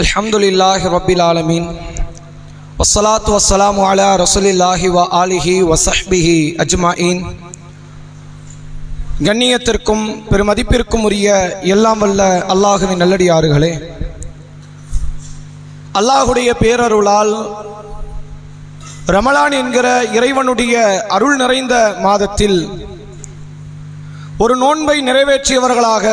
அல்ஹம்துலில்லாஹி ரபில் ஆலமீன். வசலாத் வசலாம் அலா ரசூலில்லாஹி வ ஆலிஹி வசஹ்பிஹி அஜ்மாயின். கண்ணியத்திற்கும் பெருமதிப்பிற்கும் உரிய எல்லாம் வல்ல அல்லாஹுவின் நல்லடியாறுகளே அல்லாஹுடைய பேரருளால் ரமலான் என்கிற இறைவனுடைய அருள் நிறைந்த மாதத்தில் ஒரு நோன்பை நிறைவேற்றியவர்களாக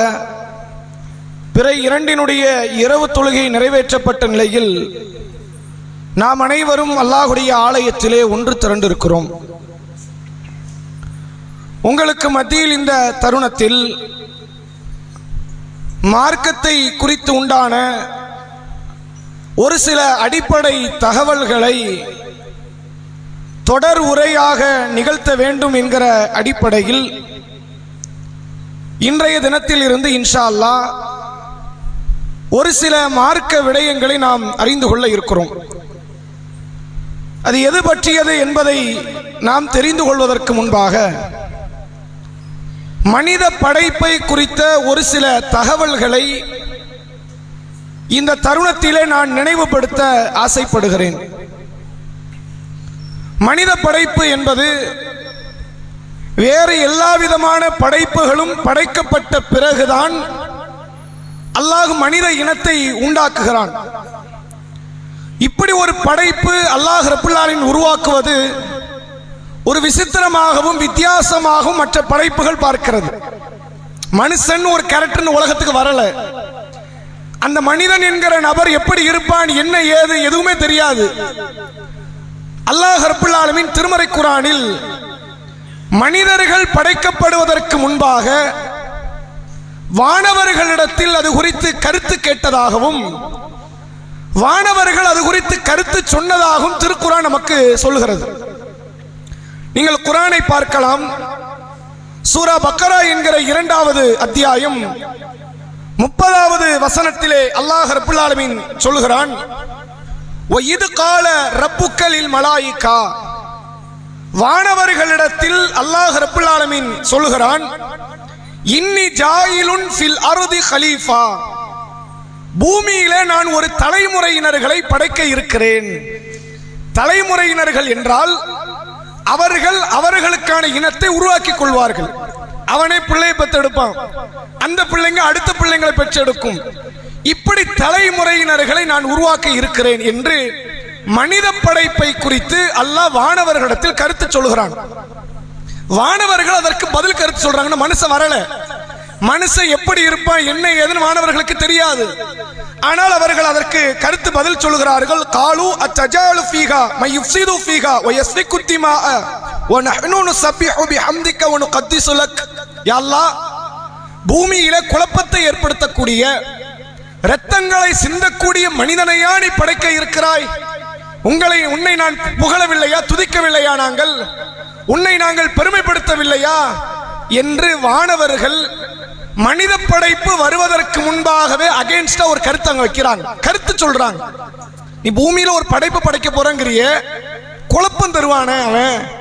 பிற இரண்டினுடைய இரவு தொழுகை நிறைவேற்றப்பட்ட நிலையில் நாம் அனைவரும் அல்லாஹுடைய ஆலயத்திலே ஒன்று திரண்டிருக்கிறோம். உங்களுக்கு மத்தியில் இந்த தருணத்தில் மார்க்கத்தை குறித்து உண்டான ஒரு சில அடிப்படை தகவல்களை தொடர் உரையாக நிகழ்த்த வேண்டும் என்கிற அடிப்படையில் இன்றைய தினத்தில் இருந்து இன்ஷா அல்லாஹ் ஒரு சில மார்க்க விடயங்களை நாம் அறிந்து கொள்ள இருக்கிறோம். அது எது பற்றியது என்பதை நாம் தெரிந்து கொள்வதற்கு முன்பாக மனித படைப்பை குறித்த ஒரு சில தகவல்களை இந்த தருணத்திலே நான் நினைவுபடுத்த ஆசைப்படுகிறேன். மனித படைப்பு என்பது வேறு எல்லா விதமான படைப்புகளும் படைக்கப்பட்ட பிறகுதான் அல்லாஹ் மனித இனத்தை உண்டாக்குகிறான். இப்படி ஒரு படைப்பு அல்லாஹ் ரப்புல்லாலின் உருவாக்குவது ஒரு விசித்திரமாகவும் வித்தியாசமாகவும் மற்ற படைப்புகள் பார்க்கிறது. மனுஷன் ஒரு கேரக்டர் உலகத்துக்கு வரல. அந்த மனிதன் என்கிற நபர் எப்படி இருப்பான் என்ன ஏது எதுவுமே தெரியாது. அல்லாஹ் ரப்புல்லாலுமின் திருமறை குரானில் மனிதர்கள் படைக்கப்படுவதற்கு முன்பாக வானவர்களிடத்தில் அது குறித்து கருத்து கேட்டதாகவும் வானவர்கள் அது குறித்து கருத்து சொன்னதாகவும் திருக்குறான் நமக்கு சொல்லுகிறது. நீங்கள் குரானை பார்க்கலாம். சூரா பக்கரா என்கிற இரண்டாவது அத்தியாயம் முப்பதாவது வசனத்திலே அல்லாஹ் ரபுல்லாலமின் சொல்கிறான் சொல்லுகிறான் இது கால ரப்புக்களில் மலாயிக்கா. வானவர்களிடத்தில் அல்லாஹ் ரபுல்லாலமின் சொல்கிறான் சொல்லுகிறான் இன்னி ஜாயிலுன் ஃபில் அருதி ஹலீஃபா. பூமியிலே நான் ஒரு தலைமுறையினர்களை படைக்க இருக்கிறேன். தலைமுறையினர்கள் என்றால் அவர்கள் அவர்களுக்கான இனத்தை உருவாக்கிக் கொள்வார்கள். அவனை பிள்ளையை பெற்றெடுப்பான். அந்த பிள்ளைங்க அடுத்த பிள்ளைங்களை பெற்றெடுக்கும். இப்படி தலைமுறையினர்களை நான் உருவாக்க இருக்கிறேன் என்று மனித படைப்பை குறித்து அல்லாஹ் வானவர்களிடத்தில் கருத்து சொல்கிறான். வானவர்கள் அதற்கு பதில் கருத்து சொல்றாங்கன்னா மனுஷன் வரல. மனுஷன் எப்படி இருப்பான் என்ன ஏதுன்னு மாணவர்களுக்கு தெரியாது. ஆனால் அவர்கள் அதற்கு கருத்து பதில் சொல்கிறார்கள் காலு அத்தஜாலு ஃபீகா மை யுஃப்சிது ஃபீஹா வ யஸ்ஃபிகு திமாஅ வ நஹ்னு நுஸப்பிஹு பிஹம்திக வ ஒன்னு கத்தி சுலக் அல்லாஹ் பூமியிலே குழப்பத்தை ஏற்படுத்தக்கூடிய இரத்தங்களை சிந்தக்கூடிய மனிதனையா நீ படைக்க இருக்கிறாய்? உங்களை உன்னை நான் புகழவில்லையா துதிக்கவில்லையா நாங்கள்? உன்னை நாங்கள் பெருமைப்படுத்தவில்லையா? என்று வானவர்கள் மனித படைப்பு வருவதற்கு முன்பாகவே அகேன்ஸ்டா ஒரு கருத்து அங்க வைக்கிறாங்க. கருத்து சொல்றாங்க. நீ பூமியில ஒரு படைப்பு படைக்க போறங்கிறிய. குழப்பம் தருவானே அவன்.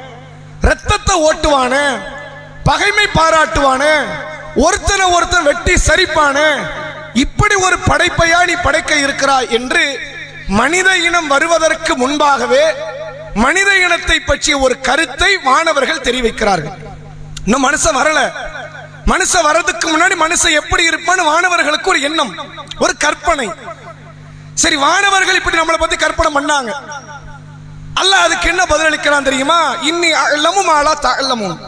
ரத்தத்தை ஓட்டுவானே. பகைமை பாராட்டுவானே. ஒருத்தனை ஒருத்தன் வெட்டி சரிப்பானே. இப்படி ஒரு படைப்பையா நீ படைக்க இருக்கிறாய் என்று மனித இனம் வருவதற்கு முன்பாகவே மனித இனத்தை பற்றிய ஒரு கருத்தை மாணவர்கள் தெரிவிக்கிறார்கள். இன்னும் மனுஷன் வரல. மனுஷன் வர்றதுக்கு முன்னாடி மனுஷன் எப்படி இருப்பான்னு வானவர்களுக்கு ஒரு எண்ணம் ஒரு கற்பனை. சரி வானவர்கள் இப்படி நம்மளை பத்தி கற்பனை பண்ணாங்க. அல்ல அதுக்கு என்ன பதிலளிக்கிறான் தெரியுமா? இன்னி அல்லமும் ஆளா தல்லமும்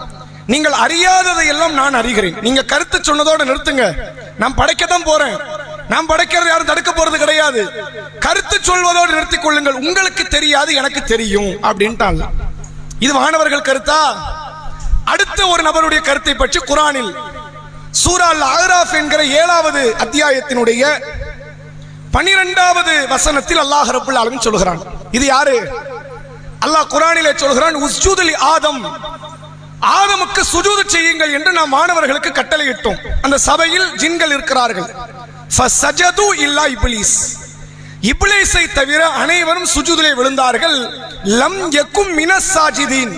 நீங்கள் அறியாததை எல்லாம் நான் அறிகிறேன். நீங்க கருத்து சொன்னதோட நிறுத்துங்க. நான் படைக்கத்தான் போறேன். நாம் படைக்கிறது யாரும் தடுக்க போறது கிடையாது. கருத்து சொல்வதோடு நிறுத்திக் கொள்ளுங்கள். உங்களுக்கு தெரியாது எனக்கு தெரியும் அப்படின்ட்டாங்க. இது மாணவர்கள் கருத்தா? அடுத்த ஒரு நபருடைய கருத்தை பற்றி குரானில் சூரால் அஹ்ராஃப் என்கிற ஏழாவது அத்தியாயத்தினுடைய பனிரெண்டாவது வசனத்தில் அல்லாஹ் ரபுல் ஆலமின் சொல்கிறான். இது யாரு? அல்லாஹ் குரானிலே சொல்கிறான் உஸ்ஜூதலி ஆதம். ஆதமுக்கு சுஜூது செய்யுங்கள் என்று நாம் மாணவர்களுக்கு கட்டளையிட்டோம். அந்த சபையில் ஜின்கள் இருக்கிறார்கள். ஃபசஜது இல்லா இப்லீஸ். இப்லீஸை தவிர அனைவரும் சுஜூதிலே விழுந்தார்கள். லம் எக்கும் மின சாஜிதீன்.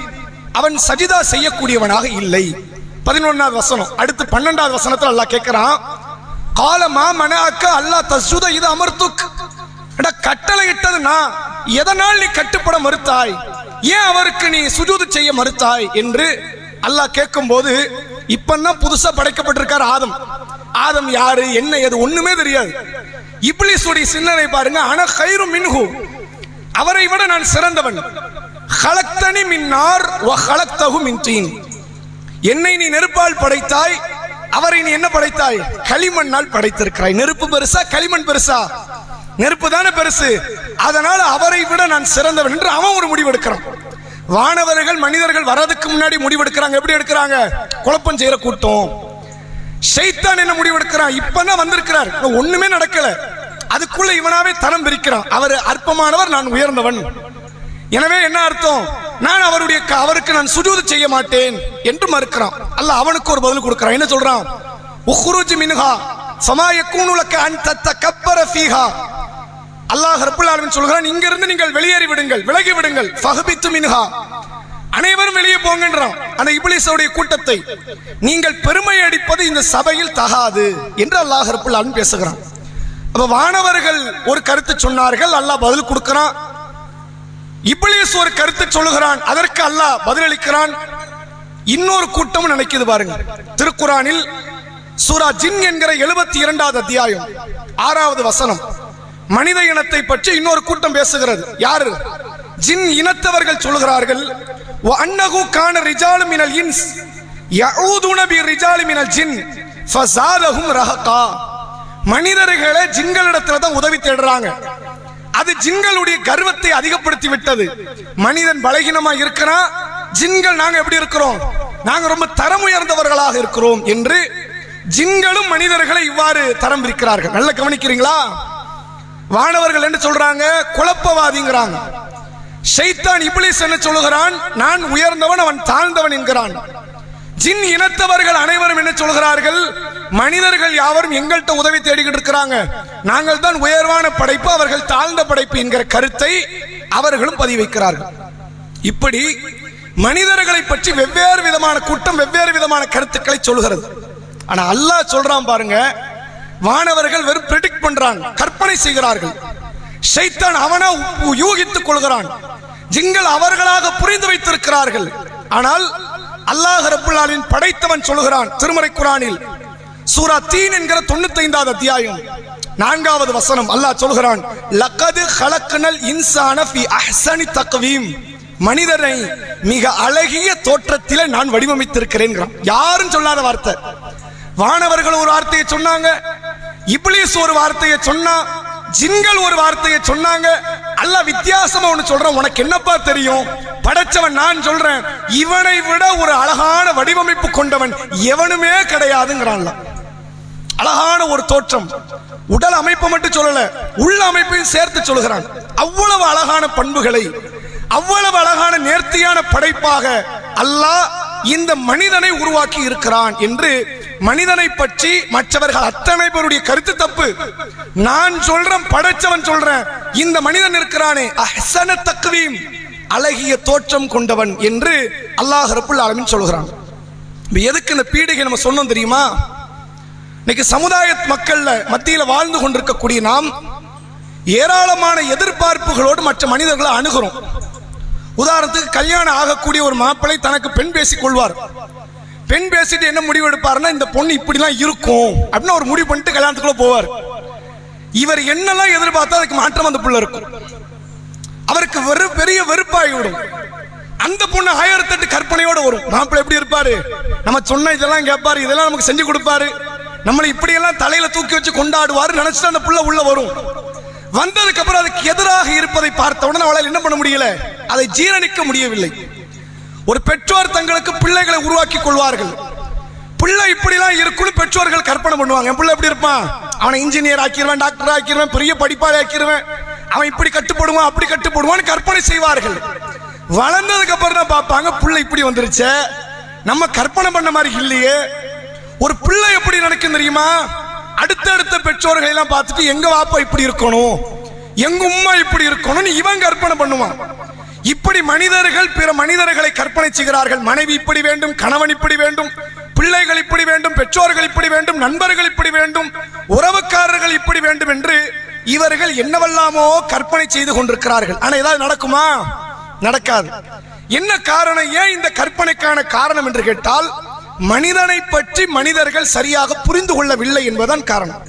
அவன் சஜிதா செய்யக்கூடியவனாக இல்லை. பதினொன்னாவது வசனம். அடுத்து பன்னெண்டாவது வசனத்தில் அல்லாஹ் கேட்கிறான். காலமா மனாக்க அல்லாஹ் தஸ்ஜுத இது அமர்த்துக். கட்டளை இட்டதுனா எதனால் நீ கட்டுப்பட மறுத்தாய்? ஏன் அவருக்கு நீ சுஜூது செய்ய மறுத்தாய்? என்று அல்லாஹ் கேட்கும் போது இப்பதான் புதுசா படைக்கப்பட்டிருக்கார் ஆதம். ஆதம் யாரு என்ன எது ஒண்ணுமே தெரியாது. இப்ளிஸுடைய சிந்தனை பாருங்க ஆனா கயிறு மின்ஹு. அவரை விட நான் சிறந்தவன். ஹலக்தனி மின்னார் வ ஹலக்தகு மின்தீன். என்னை நீ நெருப்பால் படைத்தாய் அவரை நீ என்ன படைத்தாய்? களிமண்ணால் படைத்திருக்கிறாய். நெருப்பு பெருசா களிமண் பெருசா? நெருப்பு தானே பெருசு? அதனால அவரை விட நான் சிறந்தவன் என்று அவன் ஒரு முடிவெடுக்கிறான். வானவர்கள் மனிதர்கள் வரதுக்கு முன்னாடி முடிவெடுக்கிறாங்க. எப்படி எடுக்கிறாங்க? குழப்பம் செய்யற கூட்டம். ஷைத்தான் என்ன முடிவு எடுக்கிறான் இப்பதான் வந்திருக்கிறார். ஒண்ணுமே நடக்கல. அதுக்குள்ள இவனாவே தரம் பிரிக்கிறான். அவர் அற்பமானவர் நான் உயர்ந்தவன். எனவே என்ன அர்த்தம்? நான் அவருடைய க- அவருக்கு நான் சுஜூது செய்ய மாட்டேன் என்று மறுக்கிறான். அல்ல அவனுக்கு ஒரு பதில் கொடுக்கிறான். என்ன சொல்றான்? உஹ்ருஜ் மின்ஹா சமாய கூணுலக்க அன் தத்த கப்பர ஃபீஹா. அல்லாஹ் ரப்பல் ஆலமீன் சொல்கிறான் இங்க இருந்து நீங்கள் வெளியேறி விடுங்கள் விலகி விடுங்கள் ஃபஹபித்து மின்ஹா. அனைவரும் வெளியே போங்கன்றான் அந்த இபிலிசோடைய கூட்டத்தை நீங்கள் பெருமை அடிப்பது இந்த சபையில் தகாது என்று அல்லாஹ் ரப்பல் பேசுகிறான். அப்ப வானவர்கள் ஒரு கருத்து சொன்னார்கள் அல்லாஹ் பதில் கொடுக்கிறான். இபிலிஸ் ஒரு கருத்து சொல்லுகிறான் அதற்கு அல்லாஹ் பதிலளிக்கிறான். இன்னொரு கூட்டம் நினைக்குது பாருங்க. திருக்குறானில் சூரா ஜின் என்கிற எழுபத்தி இரண்டாவது அத்தியாயம் ஆறாவது வசனம். மனித இனத்தை பற்றி இன்னொரு கூட்டம் பேசுகிறது. யாரு? ஜின் இனத்தவர்கள் சொல்கிறார்கள் وأنه كان رجال من இன்ஸ் يعودون برجال من الجن ஜின் رهقا. ரஹகா மனிதர்களை ஜின்களிடத்துல தான் உதவி தேடுறாங்க. அது ஜிங்களுடைய கர்வத்தை அதிகப்படுத்தி விட்டது மனிதன் பலகீனமா இருக்கிறான். ஜின்கள் நாங்க எப்படி இருக்கிறோம்? நாங்க ரொம்ப தரம் உயர்ந்தவர்களாக இருக்கிறோம் என்று ஜிங்களும் மனிதர்களை இவ்வாறு தரம் இருக்கிறார்கள் நல்ல கவனிக்கிறீங்களா? வானவர்கள் என்ன சொல்றாங்க? குழப்பவாதிங்கிறாங்க. ஷைத்தான் இப்லீஸ் என்ன சொல்லுகிறான்? நான் உயர்ந்தவன் அவன் தாழ்ந்தவன் என்கிறான். ஜின் இனத்தவர்கள் அனைவரும் என்ன சொல்கிறார்கள்? மனிதர்கள் யாவரும் எங்கள்கிட்ட உதவி தேடிக்கிட்டு இருக்கிறாங்க. நாங்கள் தான் உயர்வான படைப்பு அவர்கள் தாழ்ந்த படைப்பு என்கிற கருத்தை அவர்களும் பதிவைக்கிறார்கள் இப்படி மனிதர்களை பற்றி வெவ்வேறு விதமான கூட்டம் வெவ்வேறு விதமான கருத்துக்களை சொல்கிறது. ஆனா அல்லாஹ் சொல்றான் பாருங்க வானவர்கள் வெறும் பிரெடிக்ட் பண்றாங்க கற்பனை செய்கிறார்கள். ஷைத்தான் அவனா யூகித்துக் கொள்கிறான். ஜிங்கள் அவர்களாக புரிந்து வைத்திருக்கிறார்கள். ஆனால் அல்லாஹ் ரபுல்லாலின் படைத்தவன் சொல்கிறான் திருமறை குரானில் சூரா தீன் என்கிற தொண்ணூத்தி ஐந்தாவது அத்தியாயம் நான்காவது வசனம் அல்லாஹ் சொல்கிறான் லக்கது ஹலக்கனல் இன்சான ஃபி அஹ்சனி தக்வீம். மனிதனை மிக அழகிய தோற்றத்தில நான் வடிவமைத்திருக்கிறேன் யாரும் சொல்லாத வார்த்தை. வானவர்கள் ஒரு வார்த்தையை சொன்னாங்க இப்ளீஸ் ஒரு வார்த்தையை சொன்னா ஜின்கள் ஒரு வார்த்தையை சொன்னாங்க. அல்ல வித்தியாசமா ஒண்ணு சொல்றேன். உனக்கு என்னப்பா தெரியும்? படைச்சவன் நான் சொல்றேன். இவனை விட ஒரு அழகான வடிவமைப்பு கொண்டவன் எவனுமே கிடையாதுங்கிறான் அழகான ஒரு தோற்றம். உடல் அமைப்பை மட்டும் சொல்லல உள்ள அமைப்பையும் சேர்த்து சொல்கிறான் அவ்வளவு அழகான பண்புகளை அவ்வளவு அழகான நேர்த்தியான படைப்பாக அல்லாஹ் இந்த மனிதனை உருவாக்கி இருக்கிறான் என்று மனிதனை பற்றி மற்றவர்கள் அத்தனை பேருடைய கருத்து தப்பு. நான் சொல்றேன் படைச்சவன் சொல்றேன். இந்த மனிதன் இருக்கிறானே. அஹ்சன தக்வீம். அழகிய தோற்றம் கொண்டவன் என்று அல்லாஹ் ரப்புல் ஆலமின் சொல்கிறான். எதுக்கு இந்த பீடிகை நம்ம சொன்னோம் தெரியுமா? இன்னைக்கு சமுதாய மக்கள்ல மத்தியில் வாழ்ந்து கொண்டிருக்கக்கூடிய நாம் ஏராளமான எதிர்பார்ப்புகளோடு மற்ற மனிதர்களை அணுகிறோம். உதாரணத்துக்கு கல்யாணம் ஆகக்கூடிய ஒரு மாப்பிள்ளை தனக்கு பெண் பேசிக் கொள்வார் பெண் பேசிட்டு என்ன முடிவு எடுப்பாருன்னா இந்த பொண்ணு இப்படிலாம் இருக்கும் அப்படின்னு ஒரு முடிவு பண்ணிட்டு கல்யாணத்துக்குள்ள போவார். இவர் என்னெல்லாம் எதிர்பார்த்தா அதுக்கு மாற்றம் அந்த புள்ள இருக்கும். அவருக்கு வெறு பெரிய வெறுப்பாகிவிடும் அந்த பொண்ணு ஆயிரத்தெட்டு கற்பனையோட வரும். மாப்பிள்ளை எப்படி இருப்பாரு? நம்ம சொன்ன இதெல்லாம் கேட்பாரு இதெல்லாம் நமக்கு செஞ்சு கொடுப்பாரு. நம்மளை இப்படியெல்லாம் தலையில தூக்கி வச்சு கொண்டாடுவாரு நினைச்சிட்டு அந்த புள்ள உள்ள வரும். வந்ததுக்கு அப்புறம் அதுக்கு எதிராக இருப்பதை பார்த்த உடனே அவளால் என்ன பண்ண முடியல? அதை ஜீரணிக்க முடியவில்லை. ஒரு பெற்றோர் தங்களுக்கு பிள்ளைகளை உருவாக்கி கொள்வார்கள். பிள்ளை இப்படிலாம் இருக்குன்னு பெற்றோர்கள் கற்பனை பண்ணுவாங்க. என் பிள்ளை எப்படி இருப்பான்? அவனை இன்ஜினியர் ஆக்கிடுவேன் டாக்டர் ஆக்கிடுவேன் பெரிய படிப்பாளி ஆக்கிடுவேன். அவன் இப்படி கட்டுப்படுவான் அப்படி கட்டுப்படுவான்னு கற்பனை செய்வார்கள். வளர்ந்ததுக்கு அப்புறம் தான் பார்ப்பாங்க? பிள்ளை இப்படி வந்துருச்சு. நம்ம கற்பனை பண்ண மாதிரி இல்லையே. ஒரு பிள்ளை எப்படி நடக்கும் தெரியுமா? அடுத்தடுத்த பெற்றோர்களை எல்லாம் பார்த்துட்டு எங்க வாப்பா இப்படி இருக்கணும்? எங்க உம்மா இப்படி இருக்கணும்னு இவன் கற்பனை பண்ணுவான். இப்படி மனிதர்கள் பிற மனிதர்களை கற்பனை செய்கிறார்கள். மனைவி இப்படி வேண்டும் கணவன் இப்படி வேண்டும் பிள்ளைகள் இப்படி வேண்டும் பெற்றோர்கள் இப்படி வேண்டும் நண்பர்கள் இப்படி வேண்டும் உறவுக்காரர்கள் இப்படி வேண்டும் என்று இவர்கள் என்னவெல்லாமோ கற்பனை செய்து கொண்டிருக்கிறார்கள். ஆனா ஏதாவது நடக்குமா? நடக்காது. என்ன காரணம்? ஏன் இந்த கற்பனைக்கான காரணம் என்று கேட்டால் மனிதனை பற்றி மனிதர்கள் சரியாக புரிந்து கொள்ளவில்லை என்பதுதான் காரணம்.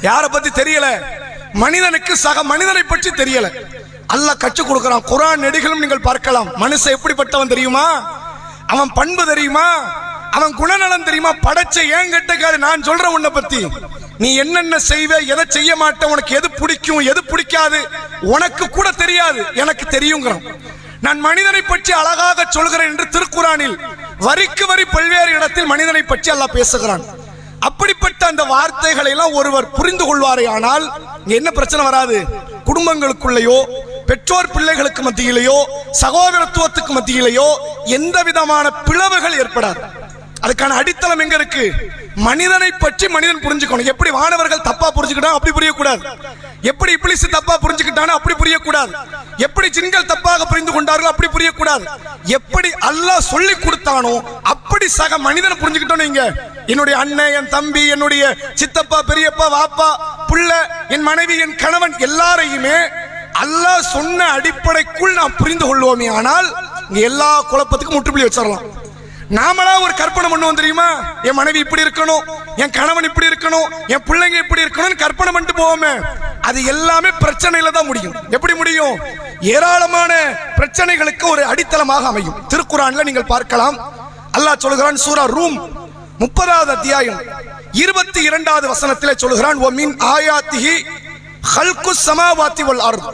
யாரை பத்தி தெரியல? மனிதனுக்கு சக மனிதனை பற்றி தெரியல. அல்ல கற்றுக் கொடுக்கிறான். குரான் நெடுகளும் நீங்கள் பார்க்கலாம். மனுஷன் எப்படிப்பட்டவன் தெரியுமா? அவன் பண்பு தெரியுமா? அவன் குணநலம் தெரியுமா? படைச்ச ஏன் கெட்டக்காது நான் சொல்றேன் உன்னை பத்தி. நீ என்னென்ன செய்வ எதை செய்ய மாட்ட உனக்கு எது பிடிக்கும் எது பிடிக்காது உனக்கு கூட தெரியாது. எனக்கு தெரியுங்கிறான். நான் மனிதனை பற்றி அழகாக சொல்கிறேன் என்று திருக்குறானில் வரிக்கு வரி பல்வேறு இடத்தில் மனிதனை பற்றி அல்லாஹ் பேசுகிறான். அப்படிப்பட்ட அந்த வார்த்தைகளை எல்லாம் ஒருவர் புரிந்து கொள்வாரே ஆனால் என்ன பிரச்சனை வராது? குடும்பங்களுக்குள்ளேயோ பெற்றோர் பிள்ளைகளுக்கு மத்தியிலேயோ சகோதரத்துவத்துக்கு மத்தியிலேயோ எந்த விதமான பிளவுகள் ஏற்படாது. அதுக்கான அடித்தளம் எங்க இருக்கு? மனிதனை பற்றி மனிதன் புரிஞ்சுக்கணும். எப்படி வானவர்கள் தப்பா புரிஞ்சுக்கிட்டா அப்படி புரியக்கூடாது. எப்படி இப்ளிஸ் தப்பா புரிஞ்சுக்கிட்டானோ அப்படி புரியக்கூடாது. எப்படி ஜின்கள் தப்பாக புரிந்து கொண்டார்களோ அப்படி புரியக்கூடாது. எப்படி அல்லாஹ் சொல்லி கொடுத்தானோ அப்படி சக மனிதனை புரிஞ்சுக்கிட்டோம் நீங்க. என்னுடைய அண்ணன் என் தம்பி என்னுடைய சித்தப்பா பெரியப்பா வாப்பா புள்ள என் மனைவி என் கணவன் எல்லாரையுமே அல்லாஹ் சொன்ன அடிப்படைக்குள் நாம் புரிந்து கொள்வோமே. ஆனால் எல்லா குழப்பத்துக்கும் முற்றுப்புள்ளி வச்சிடலாம். நாமளா ஒரு கற்பனை பண்ணுவோம் தெரியுமா? என் மனைவி இப்படி இருக்கணும் என் கணவன் இப்படி இருக்கணும் என் பிள்ளைங்க இப்படி இருக்கணும்னு கற்பனை பண்ணிட்டு போவோமே. அது எல்லாமே பிரச்சனையில தான் முடியும். எப்படி முடியும்? ஏராளமான பிரச்சனைகளுக்கு ஒரு அடித்தளமாக அமையும். திருக்குறான்ல நீங்கள் பார்க்கலாம். அல்லாஹ் சொல்கிறான் சூரா ரூம் முப்பதாவது அத்தியாயம் இருபத்தி இரண்டாவது வசனத்திலே சொல்கிறான் ஓ மின் ஆயாத்திஹி ஹல்கு சமாவாத்தி வல் அருள்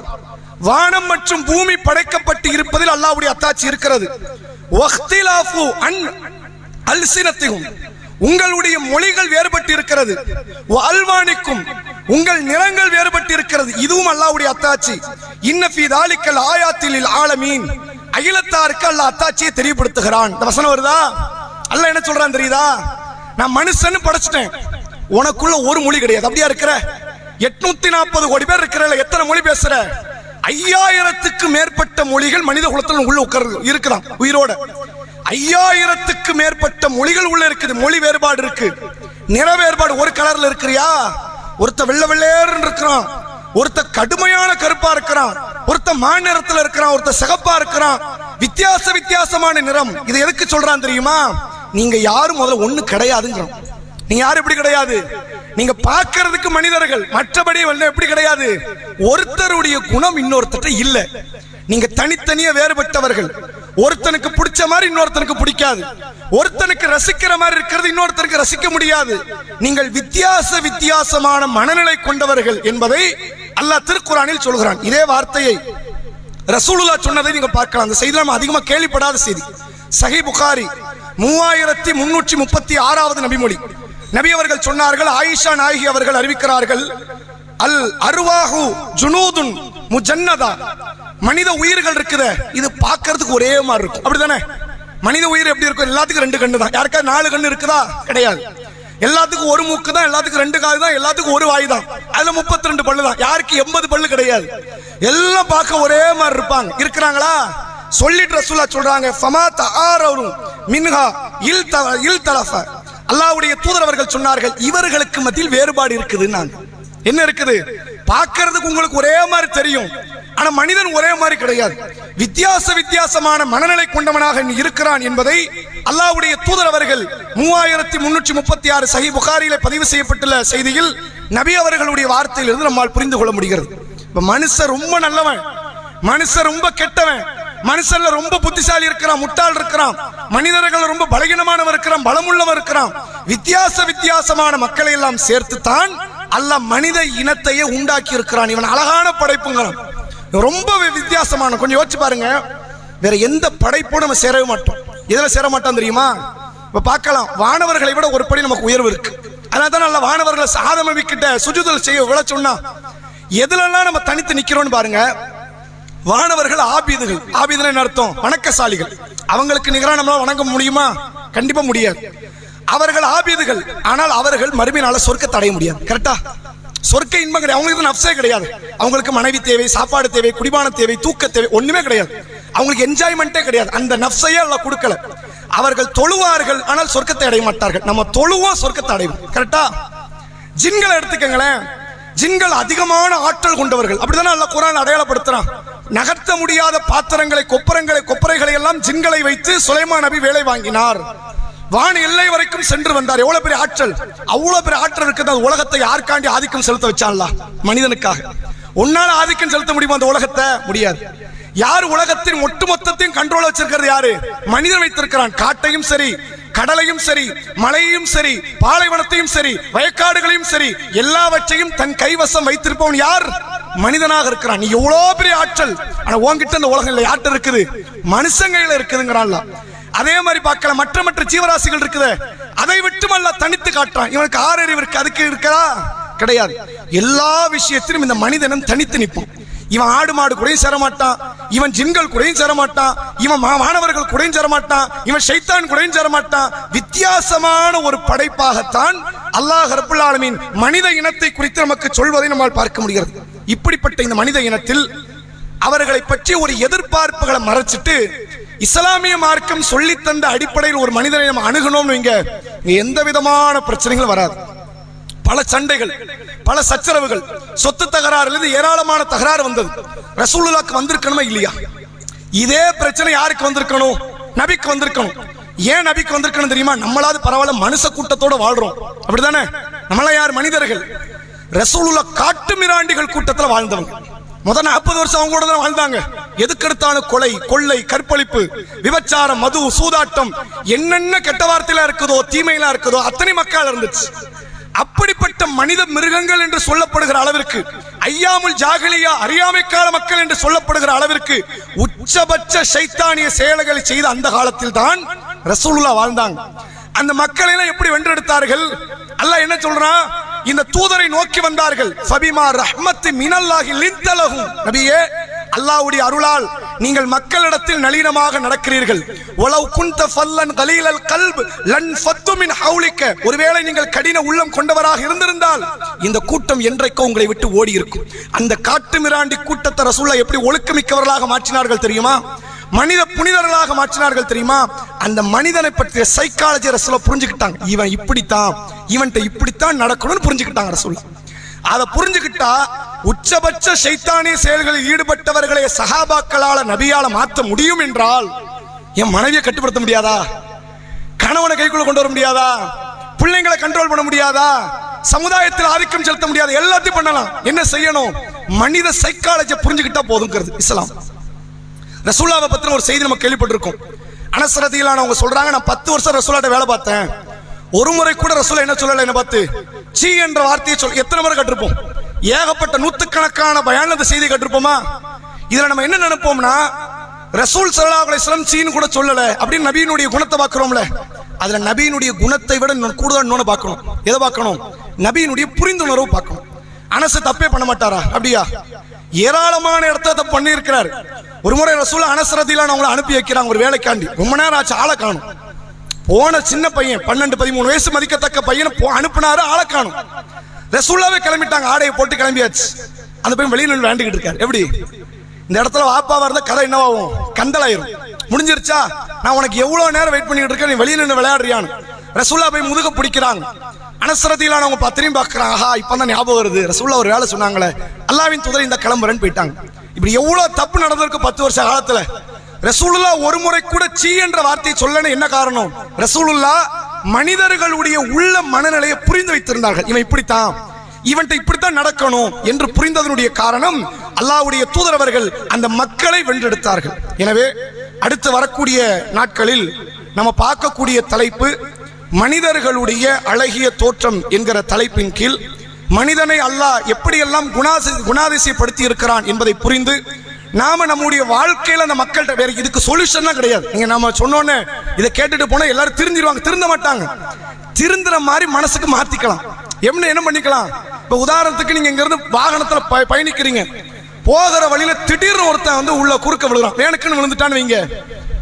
வானம் மற்றும் பூமி படைக்கப்பட்டு இருப்பதில் அல்லாஹ்வுடைய அத்தாட்சி இருக்கிறது. வக்திலாஃபு அன் உங்களுடைய மொழிகள் வேறுபட்டு இருக்கிறது அல்வானிக்கும் உங்கள் நிறங்கள் வேறுபட்டு இருக்கிறது இதுவும் அல்லாவுடைய அத்தாட்சி. இன்னஃபி தாலிக்கல் ஆயாத்திலில் ஆலமீன். அகிலத்தாருக்கு அல்ல அத்தாட்சியை தெரியப்படுத்துகிறான். இந்த வசனம் வருதா? அல்ல என்ன சொல்றான் தெரியுதா? நான் மனுஷன் படைச்சிட்டேன். உனக்குள்ள ஒரு மொழி கிடையாது. அப்படியா இருக்கிற? எட்நூத்தி நாற்பது கோடி பேர் இருக்கிற எத்தனை மொழி பேசுற? ஐயாயிரத்துக்கு மேற்பட்ட மொழிகள் மனித குலத்தில் உள்ள உட்கார் இருக்கிறான் உயிரோட. ஐயாயிரத்துக்கு மேற்பட்ட மொழிகள் உள்ள இருக்குது. மொழி வேறுபாடு இருக்கு. நிற வேறுபாடு. ஒரு கலர்ல இருக்கிறியா? ஒருத்த வெள்ள வெள்ளையர்னு இருக்கிறான். ஒருத்த கடுமையான கருப்பா இருக்கிறான். ஒருத்த மாநிறத்துல இருக்கிறான். ஒருத்த சிகப்பா இருக்கிறான். வித்தியாச வித்தியாசமான நிறம். இது எதுக்கு சொல்றான் தெரியுமா? நீங்க யாரும் முதல்ல ஒண்ணு கிடையாதுங்கிறோம். நீங்க யாரும் இப்படி கிடையாது. நீங்க பார்க்கறதுக்கு மனிதர்கள். மற்றபடி வந்து எப்படி கிடையாது? ஒருத்தருடைய குணம் இன்னொருத்தட்ட இல்ல. நீங்க தனித்தனியா வேறுபட்டவர்கள். ஒருத்தனுக்கு பிடிச்ச மாதிரி இன்னொருத்தனுக்கு பிடிக்காது. ஒருத்தனுக்கு ரசிக்கிற மாதிரி இருக்கிறது இன்னொருத்தனுக்கு ரசிக்க முடியாது. நீங்கள் வித்தியாச வித்தியாசமான மனநிலை கொண்டவர்கள் என்பதை அல்லாஹ் திருக்குறானில் சொல்கிறான். இதே வார்த்தையை ரசூலுல்லா சொன்னதை நீங்க பார்க்கலாம். அந்த செய்தி நம்ம அதிகமா கேள்விப்படாத செய்தி. சஹி புகாரி மூவாயிரத்தி முன்னூற்றி முப்பத்தி ஆறாவது நபிமொழி. நபி அவர்கள் சொன்னார்கள் ஆயிஷா நாயகி அவர்கள் அறிவிக்கிறார்கள் அல் அருவாஹு ஜுனூதுன் முஜன்னதா. மனித உயிர்கள் இருக்குதே இது பார்க்கறதுக்கு ஒரே மாதிரி இருக்கும். அப்படிதானே மனித உயிர் எப்படி இருக்கும்? எல்லாத்துக்கும் ரெண்டு கண்ணு தான். யாருக்காவது நாலு கண்ணு இருக்குதா? கிடையாது. எல்லாத்துக்கும் ஒரு மூக்கு தான் எல்லாத்துக்கும் ரெண்டு காது தான் எல்லாத்துக்கும் ஒரு வாய் தான். அதுல முப்பத்தி ரெண்டு பல்லு தான். யாருக்கு எண்பது பல்லு கிடையாது. எல்லாம் பார்க்க ஒரே மாதிரி இருப்பாங்க. இருக்கிறாங்களா? சொல்லிட்டு ரசூலா சொல்றாங்க ஃபமா தஆரவும் மின்ஹா இல் தல இல் தலஃப. அல்லாவுடைய தூதர் அவர்கள் சொன்னார்கள் இவர்களுக்கு மத்தியில் வேறுபாடு இருக்குது நான். என்ன இருக்குது? பார்க்கறதுக்கு உங்களுக்கு ஒரே மாதிரி தெரியும். ஆனா மனிதன் ஒரே மாதிரி கிடையாது. வித்தியாச வித்தியாசமான மனநிலை கொண்டவனாக நீ இருக்கிறான் என்பதை அல்லாவுடைய தூதர் அவர்கள் மூவாயிரத்தி முன்னூற்றி முப்பத்தி ஆறு சஹி புகாரியில பதிவு செய்யப்பட்டுள்ள செய்தியில் நபி அவர்களுடைய வார்த்தையிலிருந்து நம்மால் புரிந்து கொள்ள முடிகிறது. இப்ப மனுஷன் ரொம்ப நல்லவன். மனுஷன் ரொம்ப கெட்டவன். மனுஷன்ல ரொம்ப புத்திசாலி இருக்கிறான் முட்டாள் இருக்கிறான். மனிதர்கள் ரொம்ப பலகீனமானவர் இருக்கிறான் பலமுள்ளவன் இருக்கிறான். வித்தியாச வித்தியாசமான மக்களை எல்லாம் சேர்த்து தான் மனித இனத்தையே உண்டாக்கி இருக்கிறான். இவன் அழகான படைப்புங்கிறான். ரொம்ப வித்தியாசமான கொஞ்சம் யோசிச்சு பாருங்க. வேற எந்த படைப்பும் நம்ம சேரவே மாட்டோம். எதுல சேர மாட்டோம் தெரியுமா? இப்ப பார்க்கலாம். வானவர்களை விட ஒரு படி நமக்கு உயர்வு இருக்கு. அதனால தான் நல்ல வானவர்களை சாதம விக்கிட்ட சுஜுதல் செய்ய விழ சொன்னா எதுலெல்லாம் நம்ம தனித்து நிக்கிறோம்னு பாருங்க. வானவர்கள் ஆபீதுகள். ஆபீதுல அர்த்தம்? வணக்கசாலிகள். அவங்களுக்கு நிகராக நம்மளால் வணங்க முடியுமா? கண்டிப்பா முடியாது. அவர்கள் ஆபீதுகள். ஆனால் அவர்கள் மறுமையினால சொர்க்கத்தை அடைய முடியாது. கரெக்டா சொர்க்க இன்பம் கிடையாது. அவங்களுக்கு நப்சே கிடையாது. அவங்களுக்கு மனைவி தேவை சாப்பாடு தேவை குடிபான தேவை தூக்க தேவை ஒண்ணுமே கிடையாது. அவங்களுக்கு என்ஜாய்மெண்ட்டே கிடையாது. அந்த நப்சையே அல்ல கொடுக்கல. அவர்கள் தொழுவார்கள் ஆனால் சொர்க்கத்தை அடைய மாட்டார்கள். நம்ம தொழுவோம் சொர்க்கத்தை அடைவோம். கரெக்டா ஜின்களை எடுத்துக்கங்களேன். ஜின்கள் அதிகமான ஆற்றல் கொண்டவர்கள். அப்படிதானே அல்ல குரான் அடையாளப்படுத்துறான்? நகர்த்த முடியாத பாத்திரங்களை கொப்பரங்களை கொப்பரைகளை எல்லாம் ஜிங்களை வைத்து சுலைமான் நபி வேலை வாங்கினார். வான் எல்லை வரைக்கும் சென்று வந்தார். எவ்வளவு பெரிய ஆற்றல்? அவ்வளவு பெரிய ஆற்றல் இருக்குது அந்த உலகத்தை யாருக்காண்டி ஆதிக்கம் செலுத்த வச்சான்ல மனிதனுக்காக. உன்னால ஆதிக்கம் செலுத்த முடியுமா அந்த உலகத்தை? முடியாது. யார் உலகத்தின் ஒட்டுமொத்தத்தையும் கண்ட்ரோல் வச்சிருக்கிறது யாரு? மனிதன் வைத்திருக்கிறான். காட்டையும் சரி கடலையும் சரி மலையையும் சரி பாலைவனத்தையும் சரி வயக்காடுகளையும் சரி எல்லாவற்றையும் தன் கைவசம் வைத்திருப்பவன் யார்? மனிதனாக இருக்கிறான். நீ எவ்வளோ பெரிய ஆற்றல். ஆனா உன்கிட்ட இந்த உலகம் இல்லை ஆற்றல் இருக்குது மனுஷங்கையில இருக்குதுங்கிறான்ல அதே மாதிரி பார்க்கல மற்ற மற்ற ஜீவராசிகள் இருக்குது. அதை விட்டுமல்ல தனித்து காட்டுறான். இவனுக்கு ஆறு இருக்கு அதுக்கு இருக்கிறா கிடையாது. எல்லா விஷயத்திலும் இந்த மனிதனும் தனித்து நிற்பான். இவன் ஆடு மாடு கூடயும் சேரமாட்டான் இவன் ஜின்கள் கூடயும் சேரமாட்டான் இவன் மா- மாணவர்கள் கூடயும் சேரமாட்டான் இவன் ஷைத்தான் கூடயும் சேரமாட்டான் வித்தியாசமான ஒரு படைப்பாகத்தான் அல்லாஹ் ரப்புல் ஆலமீன் மனித இனத்தை குறித்து நமக்கு சொல்வதை நம்மால் பார்க்க முடிகிறது. இப்படிப்பட்ட இந்த மனித இனத்தில் அவர்களை பற்றி ஒரு எதிர்பார்ப்புகளை மறைச்சிட்டு இஸ்லாமிய மார்க்கம் சொல்லித் தந்த அடிப்படையில் ஒரு மனிதனை நம்ம அணுகணும்னு வைங்க. இங்க எந்த விதமான பிரச்சனைகளும் வராது. பல சண்டைகள் பல சச்சரவுகள். சொத்து தகராறுல ஏராளமான தகராறு வந்தது. ரசூலுல்லாக்கு வந்திருக்கணுமா இல்லையா? இதே பிரச்சனை யாருக்கு வந்திருக்கணும்? நபிக்கு வந்திருக்கணும். ஏன் நபிக்கு வந்திருக்கணும் தெரியுமா? நம்மளாவது பரவாயில்ல மனுஷ கூட்டத்தோட வாழ்றோம். அப்படிதானே? நம்மள யார்? மனிதர்கள். ரசூலுல்லா காட்டு மிராண்டிகள் கூட்டத்துல வாழ்ந்தவங்க. முதல் நாற்பது வருஷம் அவங்க கூட தான் வாழ்ந்தாங்க. எதுக்கெடுத்தாலும் கொலை கொள்ளை கற்பழிப்பு விபச்சாரம் மது சூதாட்டம் என்னென்ன கெட்ட வார்த்தையில இருக்குதோ தீமையில இருக்குதோ அத்தனை மக்கள் இருந்துச்சு. அப்படிப்பட்ட மனித மிருகங்கள் என்று சொல்லப்படுகிற அளவிற்கு ஐயாமுல் ஜாகலியா அறியாமை கால மக்கள் என்று சொல்லப்படுகிற அளவிற்கு உச்சபட்ச சைத்தானிய செயல்களை செய்த அந்த காலத்தில் தான் ரசூலுல்லா வாழ்ந்தாங்க. அந்த மக்களை எல்லாம் எப்படி வென்றெடுத்தார்கள்? அல்லாஹ் என்ன சொல்றான் இந்த தூதரை நோக்கி வந்தார்கள். ஃபபிமா ரஹ்மத்து மினல்லாஹி லிந்தலஹும் நபியே அல்லாஹ்வுடைய அருளால் நீங்கள் மக்களிடத்தில் நளினமாக நடக்கிறீர்கள். உலவ் குந்த ஃபல்லன் கலீலல் கல்ப் லன் ஃபத்துமின் ஹவுலிக்க. ஒருவேளை நீங்கள் கடின உள்ளம் கொண்டவராக இருந்திருந்தால் இந்த கூட்டம் என்றைக்கோ உங்களை விட்டு ஓடி இருக்கும். அந்த காட்டு மிராண்டி கூட்டத்தை ரசூல்லா எப்படி ஒழுக்கமிக்கவர்களாக மாற்றினார்கள் தெரியுமா? மனித புனிதர்களாக மாற்றினார்கள் தெரியுமா? அந்த மனிதனை பற்றிய சைக்காலஜி ரசூலா புரிஞ்சுக்கிட்டாங்க. இவன் இப்படித்தான் இவன்கிட்ட இப்படித்தான் நடக்கணும்னு புரிஞ்சுக்கிட்டாங்க ரசூல்லா அதை புரிஞ்சுக்கிட்டா உச்சபட்ச சைத்தானிய செயல்களில் ஈடுபட்டவர்களை சகாபாக்களால நபியால மாற்ற முடியும் என்றால் என் மனைவியை கட்டுப்படுத்த முடியாதா? கணவனை கைக்குள்ள கொண்டு வர முடியாதா? பிள்ளைங்களை கண்ட்ரோல் பண்ண முடியாதா? சமுதாயத்தில் ஆதிக்கம் செலுத்த முடியாது? எல்லாத்தையும் பண்ணலாம். என்ன செய்யணும்? மனித சைக்காலஜியை புரிஞ்சுக்கிட்டா போதுங்கிறது இஸ்லாம். ரசூல்லாவை பத்தின ஒரு செய்தி நம்ம கேள்விப்பட்டிருக்கோம். அனசரதியிலான அவங்க சொல்றாங்க நான் பத்து வருஷம் ரசூலாட்ட வேலை பார்த்தேன். ஒரு முறை கூட ரசூலா என்ன சொல்லல என்ன பார்த்து? சீ என்ற வார்த்தையை சொல் எத்தனை முறை கட்டிருப்போம் ஏகப்பட்ட நூத்துக்கணக்கான பயானது செய்தி கட்டிருப்போமா இதுல நம்ம என்ன நினைப்போம்னா ரசூல் சல்லா அலிஸ்லாம் சீன் கூட சொல்லல அப்படின்னு நபியினுடைய குணத்தை பார்க்கிறோம்ல. அதுல நபியினுடைய குணத்தை விட கூடுதல் இன்னொன்னு பார்க்கணும். எதை பார்க்கணும்? நபியினுடைய புரிந்துணர்வு பார்க்கணும். அனசு தப்பே பண்ண மாட்டாரா? அப்படியா? ஏராளமான இடத்த பண்ணியிருக்கிறார். ஒரு முறை ரசூல் அனசரதியில அவங்களை அனுப்பி வைக்கிறாங்க ஒரு வேலைக்காண்டி. ரொம்ப நேரம் ஆச்சு ஆளை காணும். போன சின்ன பையன் பன்னெண்டு பதிமூணு வயசு மதிக்கத்தக்க பையனை போ- அனுப்புனாரு ஆளை காணும். ரசூல்லாவே கிளம்பிட்டாங்க ஆடையை போட்டு கிளம்பியாச்சு. அந்த பையன் வெளியில் நின்று இருக்காரு. எப்படி? இந்த இடத்துல வாப்பாவா இருந்தா கதை என்னவாகும்? கந்தலாயிரும் முடிஞ்சிருச்சா? நான் உனக்கு எவ்வளவு நேரம் வெயிட் பண்ணிட்டு இருக்கேன் நீ வெளியில் நின்று விளையாடுறியான்னு. ரசூல்லா போய் முதுக பிடிக்கிறாங்க. அனசரதியிலானவங்க பத்திரியும் பார்க்குறாங்க. ஆஹா இப்பதான் ஞாபகம் வருது. ரசூல்லா ஒரு வேலை சொன்னாங்களே அல்லாவின் துதர் இந்த கிளம்புறேன்னு போயிட்டாங்க. இப்படி எவ்வளோ தப்பு நடந்திருக்கு பத்து வருஷ காலத்தில். ரசூலுல்லா ஒரு முறை கூட சீ என்ற வார்த்தையை சொல்லணும் என்ன காரணம்? ரசூலுல்லா மனிதர்களுடைய உள்ள மனநிலையை புரிந்து வைத்திருந்தார்கள். இவன் இப்படித்தான். இவன்ட்ட இப்படித்தான் நடக்கணும் என்று புரிந்ததனுடைய காரணம் அல்லாஹ்வுடைய தூதரவர்கள் அந்த மக்களை வென்றெடுத்தார்கள். எனவே அடுத்து வரக்கூடிய நாட்களில் நம்ம பார்க்கக்கூடிய தலைப்பு மனிதர்களுடைய அழகிய தோற்றம் என்கிற தலைப்பின் கீழ் மனிதனை அல்லாஹ் எப்படியெல்லாம் குணாசி குணாதிசயப்படுத்தி இருக்கிறான் என்பதை புரிந்து நாம நம்முடைய வாழ்க்கையில அந்த மக்கள்கிட்ட வேற இதுக்கு சொல்யூஷன்லாம் கிடையாது. நீங்க நம்ம சொன்னோன்னே இதை கேட்டுட்டு போனா எல்லாரும் திருந்திடுவாங்க திருந்த மாட்டாங்க. திருந்துற மாதிரி மனசுக்கு மாத்திக்கலாம். என்ன என்ன பண்ணிக்கலாம்? இப்ப உதாரணத்துக்கு நீங்க இங்க இருந்து வாகனத்துல பயணிக்கிறீங்க. போகிற வழியில திடீர்னு ஒருத்தன் வந்து உள்ள குறுக்க விழுறான் வேணுக்குன்னு விழுந்துட்டான்னு வைங்க.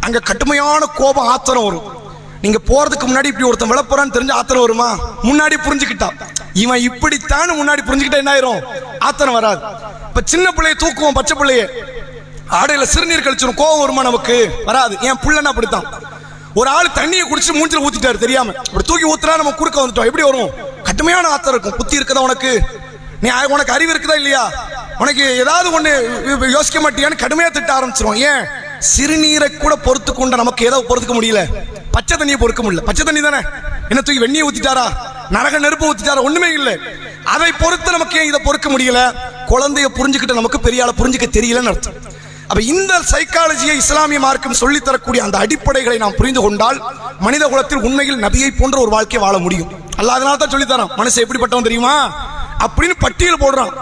அங்க கடுமையான கோபம் ஆத்திரம் வரும். நீங்க போறதுக்கு முன்னாடி இப்படி ஒருத்தன் விளப்புறான்னு தெரிஞ்சு ஆத்திரம் வருமா? முன்னாடி புரிஞ்சுக்கிட்டான். இவன் இப்படித்தான் முன்னாடி புரிஞ்சுக்கிட்டா என்ன ஆயிரும்? ஆத்திரம் வராது. இப்ப சின்ன பிள்ளைய தூக்குவோம் பச்சை பிள்ளைய. ஆடையில சிறுநீர் கழிச்சிடும் கோவம் வருமா நமக்கு? வராது. என் புள்ளனா அப்படித்தான். ஒரு ஆள் தண்ணியை குடிச்சு மூஞ்சில் ஊத்திட்டாரு தெரியாம. அப்படி தூக்கி ஊத்துறா நம்ம குறுக்க வந்துட்டோம். எப்படி வரும்? கடுமையான ஆத்திரம் இருக்கும். புத்தி இருக்கதா உனக்கு? நீ உனக்கு அறிவு இருக்குதா இல்லையா? உனக்கு ஏதாவது ஒண்ணு யோசிக்க மாட்டியான்னு கடுமையா திட்ட ஆரம்பிச்சிரும் ஏன்? சிறுநீரை கூட பொறுத்து கொண்ட நமக்கு ஏதோ பொறுத்துக்க முடியல. பச்சை தண்ணியை பொறுக்க முடியல. பச்சை தண்ணி தானே? என்ன தூக்கி வெண்ணியை ஊத்திட்டாரா? நரக நெருப்பு ஊத்திட்டாரா? ஒண்ணுமே இல்லை. அதை பொறுத்து நமக்கு ஏன் இதை பொறுக்க முடியல? குழந்தைய புரிஞ்சுக்கிட்ட நமக்கு பெரிய ஆளை புரிஞ்சுக்க தெரியலன்னு அர்த்தம். அப்ப இந்த சைக்காலஜியை இஸ்லாமிய மார்க்கம் சொல்லித் தரக்கூடிய அந்த அடிப்படைகளை நாம் புரிந்து கொண்டால் மனித குலத்தில் உண்மையில் நபியை போன்ற ஒரு வாழ்க்கை வாழ முடியும். அல்ல அதனால தான் சொல்லித் தரான் மனுஷன் எப்படிப்பட்டவன் தெரியுமா? அப்படின்னு பட்டியல் போடுறான்.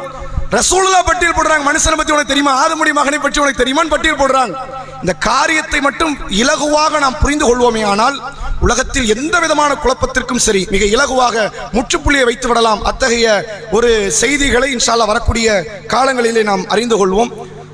ரசூலுல்லா பட்டியல் போடுறாங்க மனுஷனை பத்தி உனக்கு தெரியுமா? ஆதமுடி மகனை பற்றி உனக்கு தெரியுமான்னு பட்டியல் போடுறாங்க. இந்த காரியத்தை மட்டும் இலகுவாக நாம் புரிந்து கொள்வோமே ஆனால் உலகத்தில் எந்த விதமான குழப்பத்திற்கும் சரி மிக இலகுவாக முற்றுப்புள்ளியை வைத்து விடலாம். அத்தகைய ஒரு செய்திகளை இன்ஷால்லா வரக்கூடிய காலங்களிலே நாம் அறிந்து கொள்வோம்.